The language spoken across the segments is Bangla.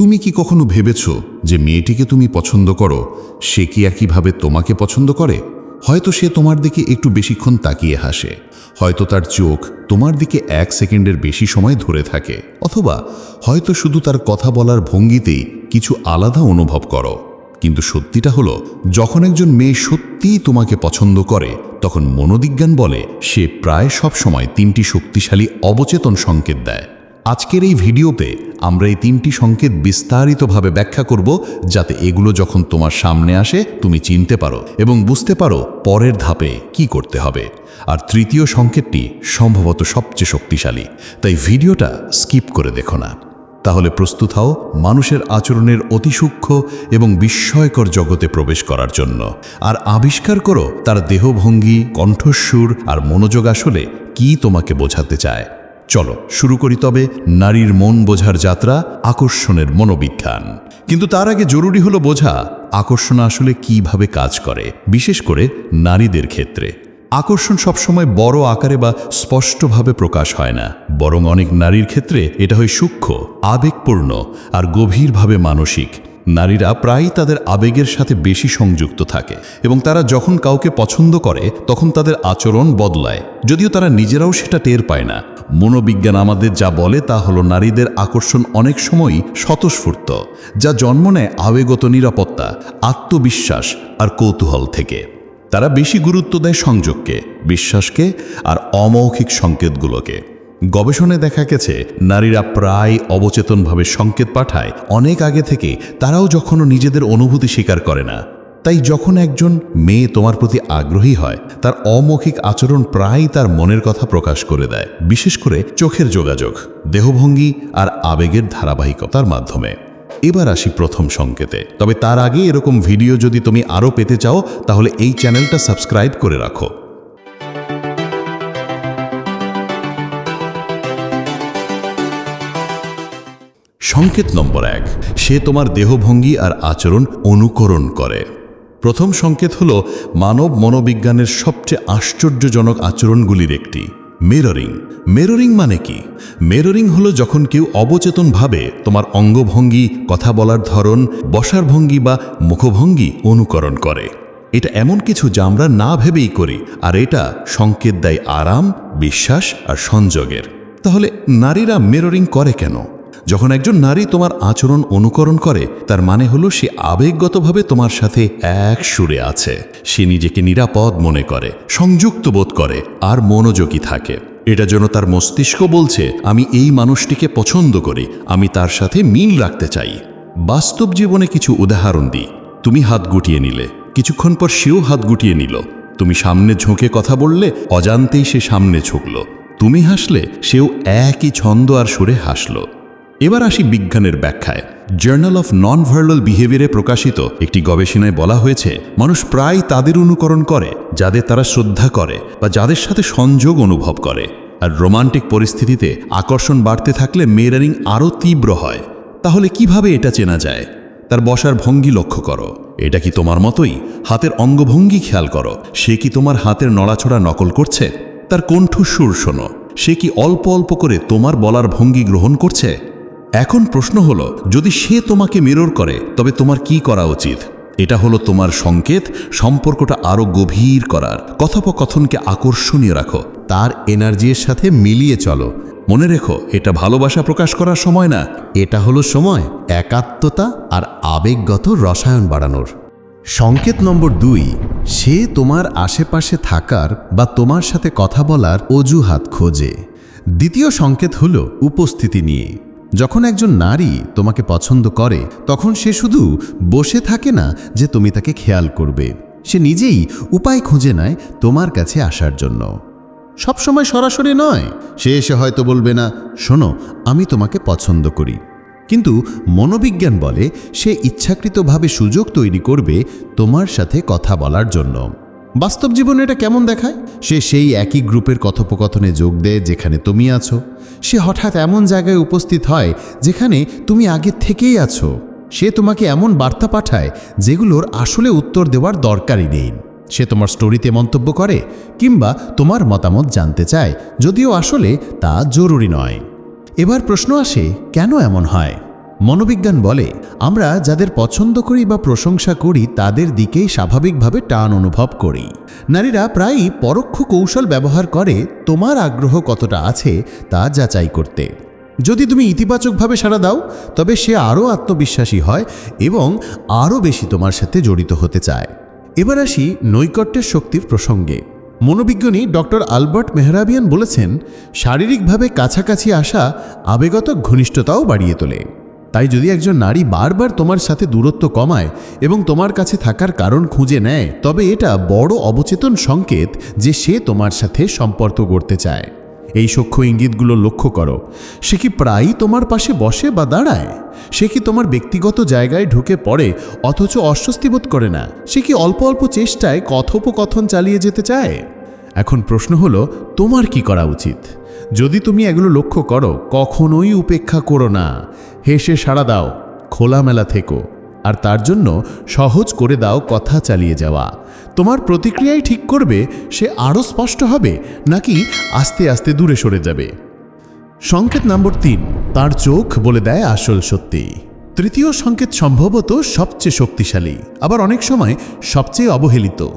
তুমি কি কখনো ভেবেছ যে মেয়েটিকে তুমি পছন্দ করো? সে কি একইভাবে তোমাকে পছন্দ করে? হয়তো সে তোমার দিকে একটু বেশিক্ষণ তাকিয়ে হাসে। হয়তো তার চোখ তোমার দিকে এক সেকেন্ডের বেশি সময় ধরে থাকে। অথবা হয়তো শুধু তার কথা বলার ভঙ্গিতেই কিছু আলাদা অনুভব করো। কিন্তু সত্যিটা হলো, যখন একজন মেয়ে সত্যিই তোমাকে পছন্দ করে, তখন মনোবিজ্ঞান বলে সে প্রায় সব সময় তিনটি শক্তিশালী অবচেতন সংকেত দেয়। আজকের এই ভিডিওতে আমরা এই তিনটি সংকেত বিস্তারিতভাবে ব্যাখ্যা করব, যাতে এগুলো যখন তোমার সামনে আসে, তুমি চিনতে পারো এবং বুঝতে পারো পরের ধাপে কি করতে হবে। আর তৃতীয় সংকেতটি সম্ভবত সবচেয়ে শক্তিশালী, তাই ভিডিওটা স্কিপ করে দেখো না। তাহলে প্রস্তুত হও মানুষের আচরণের অতি সূক্ষ্ম এবং বিস্ময়কর জগতে প্রবেশ করার জন্য। আর আবিষ্কার করো তার দেহভঙ্গি, কণ্ঠস্বর আর মনোযোগ আসলে কি তোমাকে বোঝাতে চায়। চলো, শুরু করি তবে নারীর মন বোঝার যাত্রা, আকর্ষণের মনোবিজ্ঞান। কিন্তু তার আগে জরুরি হলো বোঝা, আকর্ষণ আসলে কীভাবে কাজ করে, বিশেষ করে নারীদের ক্ষেত্রে। আকর্ষণ সবসময় বড় আকারে বা স্পষ্টভাবে প্রকাশ হয় না। বরং অনেক নারীর ক্ষেত্রে এটা হয় সূক্ষ্ম, আবেগপূর্ণ আর গভীরভাবে মানসিক। নারীরা প্রায়ই তাদের আবেগের সাথে বেশি সংযুক্ত থাকে এবং তারা যখন কাউকে পছন্দ করে, তখন তাদের আচরণ বদলায়। যদিও তারা নিজেরাও সেটা টের পায় না। মনোবিজ্ঞান আমাদের যা বলে তা হলো নারীদের আকর্ষণ অনেক সময়ই স্বতঃস্ফূর্ত, যা জন্ম নেয় আবেগত নিরাপত্তা, আত্মবিশ্বাস আর কৌতূহল থেকে। তারা বেশি গুরুত্ব দেয় সংযোগকে, বিশ্বাসকে আর অমৌখিক সংকেতগুলোকে। গবেষণায় দেখা গেছে, নারীরা প্রায় অবচেতনভাবে সংকেত পাঠায়। অনেক আগে থেকে তারাও যখনও নিজেদের অনুভূতি স্বীকার করে না। তাই যখন একজন মেয়ে তোমার প্রতি আগ্রহী হয়, তার অমৌখিক আচরণ প্রায়ই তার মনের কথা প্রকাশ করে দেয়, বিশেষ করে চোখের যোগাযোগ, দেহভঙ্গি আর আবেগের ধারাবাহিকতার মাধ্যমে। এবার আসি প্রথম সংকেতে। তবে তার আগে এরকম ভিডিও যদি তুমি আরও পেতে চাও, তাহলে এই চ্যানেলটা সাবস্ক্রাইব করে রাখো। সংকেত নম্বর এক, সে তোমার দেহভঙ্গি আর আচরণ অনুকরণ করে। প্রথম সংকেত হল মানব মনোবিজ্ঞানের সবচেয়ে আশ্চর্যজনক আচরণগুলির একটি মেররিং মেররিং মানে কি? মেররিং হলো যখন কেউ অবচেতনভাবে তোমার অঙ্গভঙ্গি, কথা বলার ধরন, বসার ভঙ্গি বা মুখভঙ্গি অনুকরণ করে। এটা এমন কিছু যা আমরা না ভেবেই করি, আর এটা সংকেত দেয় আরাম, বিশ্বাস আর সংযোগের। তাহলে নারীরা মেররিং করে কেন? যখন একজন নারী তোমার আচরণ অনুকরণ করে, তার মানে হলো সে আবেগগতভাবে তোমার সাথে এক সুরে আছে। সে নিজেকে নিরাপদ মনে করে, সংযুক্ত বোধ করে, আর মনোযোগী থাকে। এটা যেন তার মস্তিষ্ক বলছে, আমি এই মানুষটিকে পছন্দ করি, আমি তার সাথে মিল রাখতে চাই। বাস্তব জীবনে কিছু উদাহরণ দিই। তুমি হাত গুটিয়ে নিলে, কিছুক্ষণ পর সেও হাত গুটিয়ে নিল। তুমি সামনে ঝোঁকে কথা বললে, অজান্তেই সে সামনে ঝুঁকল। তুমি হাসলে, সেও একই ছন্দ আর সুরে হাসলো। এবার আসি বিজ্ঞানের ব্যাখ্যায়। জার্নাল অফ নন ভার্বাল বিহেভিয়ারে প্রকাশিত একটি গবেষণায় বলা হয়েছে, মানুষ প্রায় তাদের অনুকরণ করে, যাদের তারা শ্রদ্ধা করে বা যাদের সাথে সংযোগ অনুভব করে। আর রোমান্টিক পরিস্থিতিতে আকর্ষণ বাড়তে থাকলে মেরারিং আরও তীব্র হয়। তাহলে কীভাবে এটা চেনা যায়? তার বসার ভঙ্গি লক্ষ্য করো। এটা কি তোমার মতোই? হাতের অঙ্গভঙ্গি খেয়াল করো। সে কি তোমার হাতের নড়াছড়া নকল করছে? তার কণ্ঠস্বর শোনো। সে কি অল্প অল্প করে তোমার বলার ভঙ্গি গ্রহণ করছে? এখন প্রশ্ন হলো, যদি সে তোমাকে মিরর করে, তবে তোমার কি করা উচিত? এটা হলো তোমার সংকেত, সম্পর্কটা আরও গভীর করার। কথোপকথনকে আকর্ষণীয় রাখো, তার এনার্জির সাথে মিলিয়ে চলো। মনে রেখো, এটা ভালোবাসা প্রকাশ করার সময় না, এটা হলো সময়, একাত্মতা আর আবেগগত রসায়ন বাড়ানোর। সংকেত নম্বর দুই, সে তোমার আশেপাশে থাকার বা তোমার সাথে কথা বলার অজুহাত খোঁজে। দ্বিতীয় সংকেত হল উপস্থিতি নিয়ে। যখন একজন নারী তোমাকে পছন্দ করে, তখন সে শুধু বসে থাকে না যে তুমি তাকে খেয়াল করবে। সে নিজেই উপায় খুঁজে নেয় তোমার কাছে আসার জন্য। সবসময় সরাসরি নয়। সে এসে হয়তো বলবে না, শোনো, আমি তোমাকে পছন্দ করি। কিন্তু মনোবিজ্ঞান বলে সে ইচ্ছাকৃতভাবে সুযোগ তৈরি করবে তোমার সাথে কথা বলার জন্য। বাস্তব জীবনে এটা কেমন দেখায়? সে সেই একই গ্রুপের কথোপকথনে যোগ দেয় যেখানে তুমি আছো। সে হঠাৎ এমন জায়গায় উপস্থিত হয় যেখানে তুমি আগে থেকেই আছো। সে তোমাকে এমন বার্তা পাঠায় যেগুলোর আসলে উত্তর দেওয়ার দরকারই নেই। সে তোমার স্টোরিতে মন্তব্য করে কিংবা তোমার মতামত জানতে চায়, যদিও আসলে তা জরুরি নয়। এবার প্রশ্ন আসে, কেন এমন হয়? মনোবিজ্ঞান বলে, আমরা যাদের পছন্দ করি বা প্রশংসা করি, তাদের দিকেই স্বাভাবিকভাবে টান অনুভব করি। নারীরা প্রায়ই পরোক্ষ কৌশল ব্যবহার করে, তোমার আগ্রহ কতটা আছে তা যাচাই করতে। যদি তুমি ইতিবাচকভাবে সাড়া দাও, তবে সে আরও আত্মবিশ্বাসী হয় এবং আরও বেশি তোমার সাথে জড়িত হতে চায়। এবার আসি নৈকট্যের শক্তির প্রসঙ্গে। মনোবিজ্ঞানী ডক্টর আলবার্ট মেহরাবিয়ান বলেছেন, শারীরিকভাবে কাছাকাছি আসা আবেগত ঘনিষ্ঠতাও বাড়িয়ে তোলে। তাই যদি একজন নারী বারবার তোমার সাথে দূরত্ব কমায় এবং তোমার কাছে থাকার কারণ খুঁজে নেয়, তবে এটা বড় অবচেতন সংকেত যে সে তোমার সাথে সম্পর্ক গড়তে চায়। এই সূক্ষ্ম ইঙ্গিতগুলো লক্ষ্য করো। সে কি প্রায়ই তোমার পাশে বসে বা দাঁড়ায়? সে কি তোমার ব্যক্তিগত জায়গায় ঢুকে পড়ে অথচ অস্বস্তি বোধ করে না? সে কি অল্প অল্প চেষ্টায় কথোপকথন চালিয়ে যেতে চায়? এখন প্রশ্ন হলো, তোমার কি করা উচিত? যদি তুমি এগুলো লক্ষ্য করো, কখনোই উপেক্ষা করো না। হেসে সাড়া দাও, খোলামেলা থেকো, আর তার জন্য সহজ করে দাও কথা চালিয়ে যাওয়া। তোমার প্রতিক্রিয়াই ঠিক করবে, সে আরও স্পষ্ট হবে, নাকি আস্তে আস্তে দূরে সরে যাবে। সংকেত নম্বর তিন, তার চোখ বলে দেয় আসল সত্যি। তৃতীয় সংকেত সম্ভবত সবচেয়ে শক্তিশালী, আবার অনেক সময় সবচেয়ে অবহেলিত।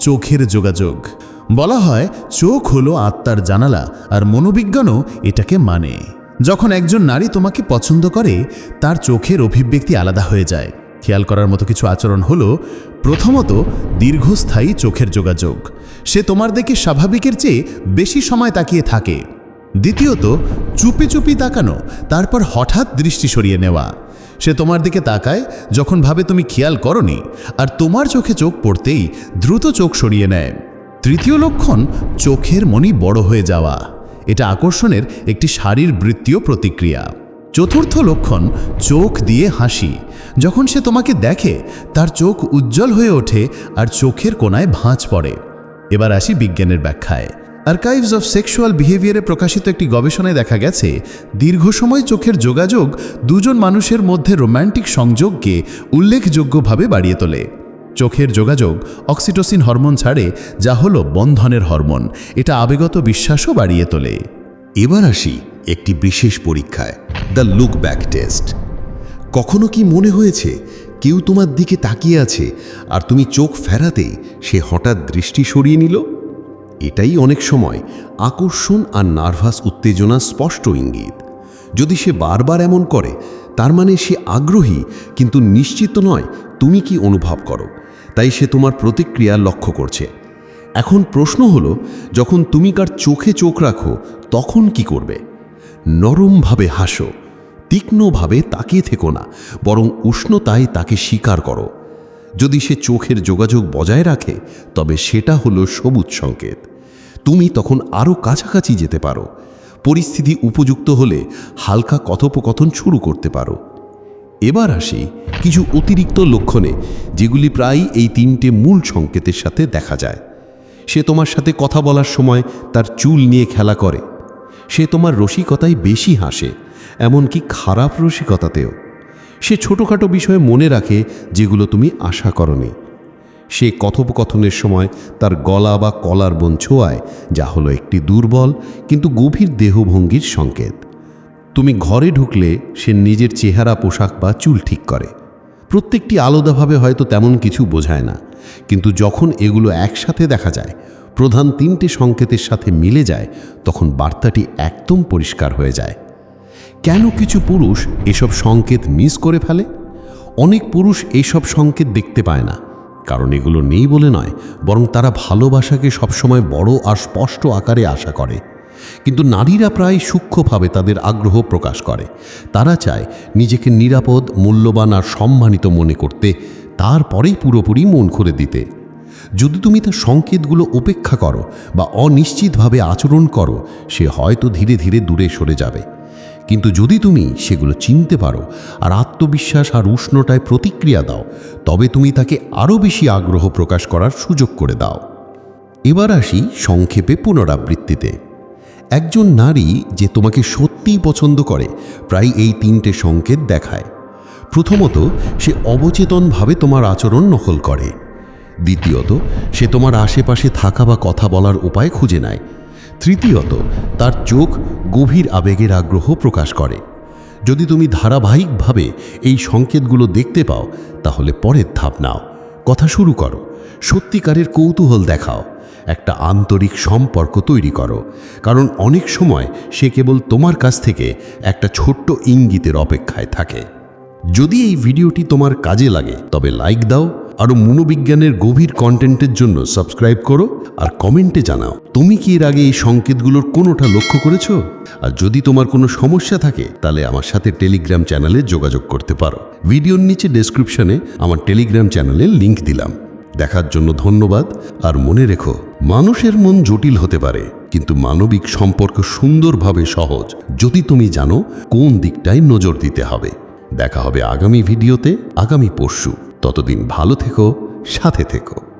চোখের যোগাযোগ। বলা হয়, চোখ হলো আত্মার জানালা, আর মনোবিজ্ঞানও এটাকে মানে। যখন একজন নারী তোমাকে পছন্দ করে, তার চোখের অভিব্যক্তি আলাদা হয়ে যায়। খেয়াল করার মতো কিছু আচরণ হলো, প্রথমত দীর্ঘস্থায়ী চোখের যোগাযোগ। সে তোমার দিকে স্বাভাবিকের চেয়ে বেশি সময় তাকিয়ে থাকে। দ্বিতীয়ত, চুপি চুপি তাকানো, তারপর হঠাৎ দৃষ্টি সরিয়ে নেওয়া। সে তোমার দিকে তাকায়, যখন ভাবে তুমি খেয়াল করনি, আর তোমার চোখে চোখ পড়তেই দ্রুত চোখ সরিয়ে নেয়। তৃতীয় লক্ষণ চোখের মনি বড় হয়ে যাওয়া। এটা আকর্ষণের একটি শারীরবৃত্তীয় প্রতিক্রিয়া। চতুর্থ লক্ষণ, চোখ দিয়ে হাসি। যখন সে তোমাকে দেখে, তার চোখ উজ্জ্বল হয়ে ওঠে আর চোখের কোনায় ভাঁজ পড়ে। এবার আসি বিজ্ঞানের ব্যাখ্যায়। আর্কাইভস অফ সেক্সুয়াল বিহেভিয়ারে প্রকাশিত একটি গবেষণায় দেখা গেছে, দীর্ঘ সময় চোখের যোগাযোগ দুজন মানুষের মধ্যে রোম্যান্টিক সংযোগকে উল্লেখযোগ্যভাবে বাড়িয়ে তোলে। চোখের যোগাযোগ অক্সিটোসিন হরমোন ছাড়ে, যা হলো বন্ধনের হরমোন। এটা আবেগত বিশ্বাসও বাড়িয়ে তোলে। এবার আসি একটি বিশেষ পরীক্ষায়, দ্য লুক ব্যাক টেস্ট। কখনো কি মনে হয়েছে, কেউ তোমার দিকে তাকিয়ে আছে, আর তুমি চোখ ফেরাতেই সে হঠাৎ দৃষ্টি সরিয়ে নিল? এটাই অনেক সময় আকর্ষণ আর নার্ভাস উত্তেজনা স্পষ্ট ইঙ্গিত। যদি সে বারবার এমন করে, তার মানে সে আগ্রহী, কিন্তু নিশ্চিত নয় তুমি কি অনুভব করো। তাই সে তোমার প্রতিক্রিয়া লক্ষ্য করছে। এখন প্রশ্ন হলো, যখন তুমি কার চোখে চোখ রাখো, তখন কি করবে? নরমভাবে হাসো, তীক্ষ্ণভাবে তাকিয়ে থেকো না, বরং উষ্ণতায় তাকে স্বীকার করো। যদি সে চোখের যোগাযোগ বজায় রাখে, তবে সেটা হলো সবুজ সংকেত। তুমি তখন আরও কাছাকাছি যেতে পারো, পরিস্থিতি উপযুক্ত হলে হালকা কথোপকথন শুরু করতে পারো। এবার আসি কিছু অতিরিক্ত লক্ষণে, যেগুলি প্রায়ই এই তিনটে মূল সংকেতের সাথে দেখা যায়। সে তোমার সাথে কথা বলার সময় তার চুল নিয়ে খেলা করে। সে তোমার রসিকতায় বেশি হাসে, এমনকি খারাপ রসিকতাতেও। সে ছোটোখাটো বিষয়ে মনে রাখে যেগুলো তুমি আশা করনি। সে কথোপকথনের সময় তার গলা বা কলার বোন ছোঁয়ায়, যা হলো একটি দুর্বল কিন্তু গভীর দেহভঙ্গির সংকেত। তুমি ঘরে ঢুকলে সে নিজের চেহারা, পোশাক বা চুল ঠিক করে। প্রত্যেকটি আলাদাভাবে হয়তো তেমন কিছু বোঝায় না। কিন্তু যখন এগুলো একসাথে দেখা যায়, প্রধান তিনটে সংকেতের সাথে মিলে যায়, তখন বার্তাটি একদম পরিষ্কার হয়ে যায়। কেন কিছু পুরুষ এসব সংকেত মিস করে ফেলে? অনেক পুরুষ এইসব সংকেত দেখতে পায় না। কারণ এগুলো নেই বলে নয়, বরং তারা ভালোবাসাকে সবসময় বড় আর স্পষ্ট আকারে আশা করে। কিন্তু নারীরা প্রায় সূক্ষ্মভাবে তাদের আগ্রহ প্রকাশ করে। তারা চায় নিজেকে নিরাপদ, মূল্যবান আর সম্মানিত মনে করতে, তারপরেই পুরোপুরি মন খুলে দিতে। যদি তুমি তার সংকেতগুলো উপেক্ষা করো বা অনিশ্চিতভাবে আচরণ করো, সে হয়তো ধীরে ধীরে দূরে সরে যাবে। কিন্তু যদি তুমি সেগুলো চিনতে পারো আর আত্মবিশ্বাস আর উষ্ণতায় প্রতিক্রিয়া দাও, তবে তুমি তাকে আরও বেশি আগ্রহ প্রকাশ করার সুযোগ করে দাও। এবার আসি সংক্ষেপে পুনরাবৃত্তিতে। একজন নারী যে তোমাকে সত্যিই পছন্দ করে, প্রায় এই তিনটে সংকেত দেখায়। প্রথমত, সে অবচেতনভাবে তোমার আচরণ নকল করে। দ্বিতীয়ত, সে তোমার আশেপাশে থাকা বা কথা বলার উপায় খুঁজে নেয়। তৃতীয়ত, তার চোখ গভীর আবেগের আগ্রহ প্রকাশ করে। যদি তুমি ধারাবাহিকভাবে এই সংকেতগুলো দেখতে পাও, তাহলে পরের ধাপ নাও। কথা শুরু করো। সত্যিকারের কৌতূহল দেখাও। একটা আন্তরিক সম্পর্ক তৈরি করো। কারণ অনেক সময় সে কেবল তোমার কাছ থেকে একটা ছোট্ট ইঙ্গিতের অপেক্ষায় থাকে। যদি এই ভিডিওটি তোমার কাজে লাগে, তবে লাইক দাও আরও মনোবিজ্ঞানের গভীর কন্টেন্টের জন্য সাবস্ক্রাইব করো আর কমেন্টে জানাও, তুমি কি এর আগে এই সংকেতগুলোর কোনোটা লক্ষ্য করেছ? আর যদি তোমার কোনো সমস্যা থাকে, তাহলে আমার সাথে টেলিগ্রাম চ্যানেলে যোগাযোগ করতে পারো। ভিডিওর নিচে ডেসক্রিপশনে আমার টেলিগ্রাম চ্যানেলের লিংক দিলাম। দেখার জন্য ধন্যবাদ। আর মনে রেখো, মানুষের মন জটিল হতে পারে, কিন্তু মানবিক সম্পর্ক সুন্দরভাবে সহজ। যদি তুমি জানো কোন দিকটায় নজর দিতে হবে। দেখা হবে আগামী ভিডিওতে, আগামী পরশু। ততদিন ভালো থেকো, সাথে থেকো।